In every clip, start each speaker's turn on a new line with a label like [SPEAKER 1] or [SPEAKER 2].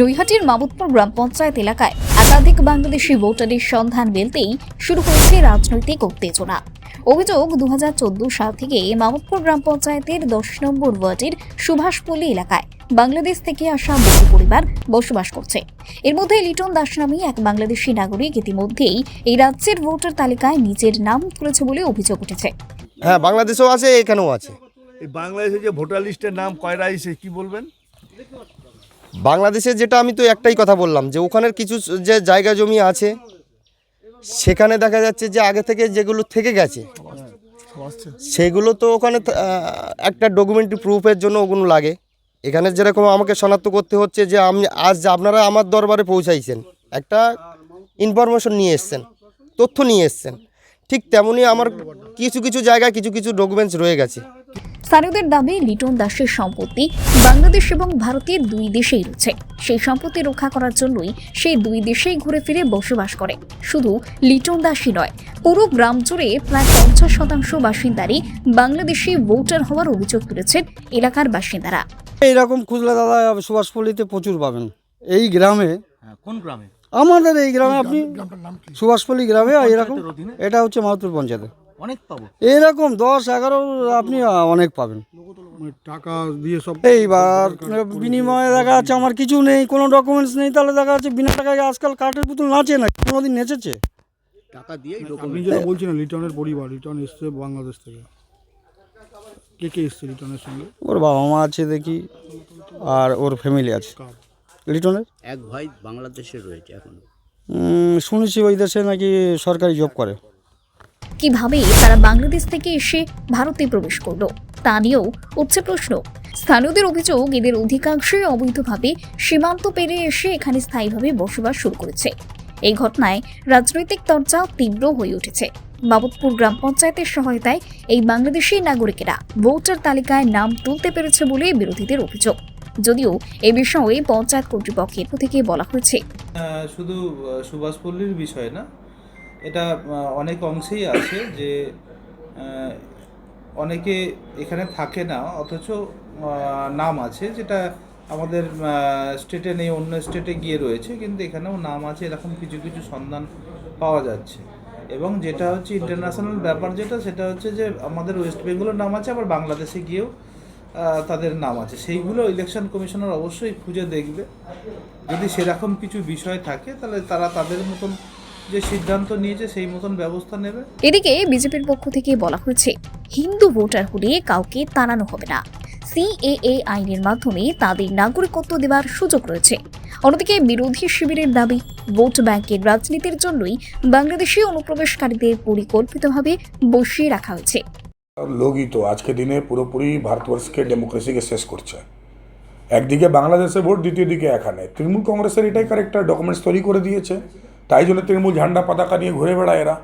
[SPEAKER 1] নৈহাটির মামুদপুর গ্রাম পঞ্চায়েত এলাকায় একাধিক বাংলাদেশি ভোটারের সন্ধান মেলতেই শুরু হয়েছে রাজনৈতিক উত্তেজনা। অভিযোগ দুহাজার চোদ্দ সাল থেকে মামুদপুর গ্রাম পঞ্চায়েতের দশ নম্বর ওয়ার্ডের সুভাষপল্লী এলাকায় বাংলাদেশ থেকে আসা বহু পরিবার বসবাস করছে। এর মধ্যে লিটন দাস নামে এক বাংলাদেশি নাগরিক ইতিমধ্যেই এই রাজ্যের ভোটার তালিকায় নিজের নাম তুলেছে বলে অভিযোগ উঠেছে।
[SPEAKER 2] হ্যাঁ বাংলাদেশেও আছে এখানেও আছে।
[SPEAKER 3] এই বাংলাদেশে যে ভোটার লিস্টের নাম কয়রা এসে কি বলবেন?
[SPEAKER 2] বাংলাদেশের যেটা আমি তো একটাই কথা বললাম, যে ওখানের কিছু যে জায়গা জমি আছে, সেখানে দেখা যাচ্ছে যে আগে থেকে যেগুলো থেকে গেছে, সেগুলো তো ওখানে একটা ডকুমেন্টারি প্রুফের জন্য ওগুলো লাগে। এখানে যেরকম আমাকে শনাক্ত করতে হচ্ছে যে আমি আজ আপনারা আমার দরবারে পৌঁছাইছেন, একটা ইনফরমেশন নিয়ে এসছেন, তথ্য নিয়ে এসছেন। ঠিক তেমনই আমার কিছু কিছু জায়গায় কিছু কিছু ডকুমেন্টস রয়ে গেছে।
[SPEAKER 1] স্থানীয়দের দাবি লিটন দাসের সম্পত্তি বাংলাদেশ এবং ভারতের দুই দেশেই রয়েছে। সেই সম্পত্তি রক্ষা করার জন্যই সেই দুই দেশেই ঘুরে ফিরে বসবাস করে। শুধু লিটন দাসই নয় পুরো গ্রাম জুড়ে প্রায় পঞ্চাশ শতাংশ বাসিন্দারই বাংলাদেশি ভোটার হওয়ার অভিযোগ তুলেছেন এলাকার বাসিন্দারা।
[SPEAKER 4] এইরকম খুঁজলে দাদা সুভাষপল্লিতে প্রচুর পাবেন। এই গ্রামে
[SPEAKER 5] হ্যাঁ, কোন গ্রামে?
[SPEAKER 4] আমাদের এই গ্রামে আপনি সুভাষপল্লি গ্রামে এরকম এটা হচ্ছে মাহতুর পঞ্চায়েতে।
[SPEAKER 5] অনেক পাবো।
[SPEAKER 4] এইরকম দশ এগারো আপনি অনেক পাবেন।
[SPEAKER 6] টাকা দিয়ে সব
[SPEAKER 4] এইবার বিনিময়ে দেখা যাচ্ছে আমার কিছু নেই কোনো ডকুমেন্টস নেই তাহলে দেখা যাচ্ছে বিনা টাকায় আজকাল কাঠের পুতুল নাচে না কোনোদিন নেচেছে?
[SPEAKER 6] আপনি যেটা বলছিলেন লিটনের পরিবার লিটন এসছে বাংলাদেশ থেকে। কে কে এসছে লিটনের সঙ্গে?
[SPEAKER 4] ওর বাবা মা আছে দেখি আর ওর ফ্যামিলি আছে।
[SPEAKER 6] কার?
[SPEAKER 4] লিটনের
[SPEAKER 7] এক ভাই বাংলাদেশে রয়েছে এখন।
[SPEAKER 4] শুনেছি ওই দেশে নাকি সরকারি জব করে।
[SPEAKER 1] কীভাবে তারা বাংলাদেশ থেকে এসে ভারতে প্রবেশ করল? তা নিয়েও উঠছে প্রশ্ন। স্থানীয়দের অভিযোগ, এদের অধিকাংশই অবৈধভাবে সীমান্ত পেরে এসে এখানে স্থায়ীভাবে বসবাস শুরু করেছে। এই ঘটনায় রাজনৈতিক তরজা তীব্র হয়ে উঠেছে। বাবতপুর গ্রাম পঞ্চায়েতের সহায়তায় এই বাংলাদেশি নাগরিকেরা ভোটার তালিকায় নাম তুলতে পেরেছে বলে বিরোধীদের অভিযোগ। যদিও এ বিষয়ে পঞ্চায়েত কর্তৃপক্ষের থেকে বলা হয়েছে।
[SPEAKER 8] শুধু সুভাষপল্লীর বিষয় না এটা অনেক অংশেই আছে যে অনেকে এখানে থাকে না, অথচ নাম আছে যেটা আমাদের স্টেটে নেই, অন্য স্টেটে গিয়ে রয়েছে, কিন্তু এখানেও নাম আছে, এরকম কিছু কিছু সন্ধান পাওয়া যাচ্ছে। এবং যেটা হচ্ছে ইন্টারন্যাশনাল ব্যাপার যেটা, সেটা হচ্ছে যে, আমাদের ওয়েস্ট বেঙ্গলের নাম আছে, আবার বাংলাদেশে গিয়েও তাদের নাম আছে। সেইগুলো ইলেকশন কমিশনার অবশ্যই খুঁজে দেখবে। যদি সেরকম কিছু বিষয় থাকে, তাহলে তারা তাদের মতন যে সিদ্ধান্ত নিয়েছে সেই মতন ব্যবস্থা নেবে।
[SPEAKER 1] এদিকে বিজেপির পক্ষ থেকে বলা হয়েছে হিন্দু ভোটার হলে কাউকে তাড়ানো হবে না। সিএএ আইনের মাধ্যমে তাদের নাগরিকত্ব দেওয়ার সুযোগ রয়েছে। অন্যদিকে বিরোধী শিবিরের দাবি ভোট ব্যাংকের রাজনীতির জন্যই বাংলাদেশি অনুপ্রবেশকারীদের পরিকল্পিতভাবে বসিয়ে রাখা হয়েছে।
[SPEAKER 9] লোকই তো আজকে দিনে পুরোপুরি ভারতবর্ষকে ডেমোক্রেসিকে শেষ করছে। একদিকে বাংলাদেশে ভোট দ্বিতীয় দিকে এখানে। তৃণমূল কংগ্রেসের এটাই কারেক্টার ডকুমেন্টস তৈরি করে দিয়েছে। তাই জন্য তৃণমূল ঝান্ডা পতাকা নিয়ে ঘুরে বেড়ায় এরা।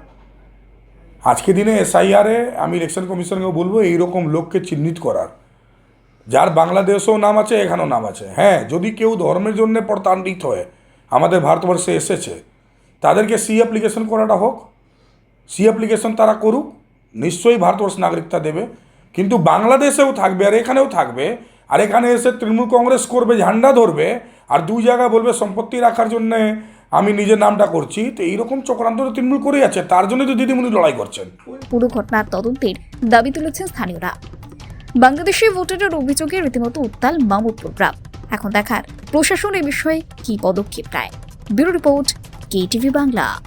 [SPEAKER 9] আজকে দিনে এসআইআরে আমি ইলেকশন কমিশনকে বলব, এইরকম লোককে চিহ্নিত করার। যার বাংলাদেশেও নাম আছে, এখানেও নাম আছে। হ্যাঁ যদি কেউ ধর্মের জন্য প্রতারিত হয়, আমাদের ভারতবর্ষে এসেছে, তাদেরকে সি অ্যাপ্লিকেশন করাটা হোক। সি অ্যাপ্লিকেশন তারা করুক, নিশ্চয়ই ভারতবর্ষ নাগরিকতা দেবে। কিন্তু বাংলাদেশেও থাকবে আর এখানেও থাকবে। আর এখানে এসে তৃণমূল কংগ্রেস করবে, ঝান্ডা ধরবে, আর দুই জায়গায় বলবে সম্পত্তি রাখার জন্যে আমি নিজের নামটা করছি, তো এইরকম চক্রান্ত তৃণমূল করেই আছে, তার জন্য তো দিদিমণি লড়াই করছেন।
[SPEAKER 1] পুরো ঘটনার তদন্তের দাবি তুলেছেন স্থানীয়রা। বাংলাদেশে ভোটারের অভিযোগে রীতিমতো উত্তাল মামুদপুর গ্রাম। এখন দেখার প্রশাসন এ বিষয়ে কি পদক্ষেপ নেয়। Bureau report, KTV Bangla.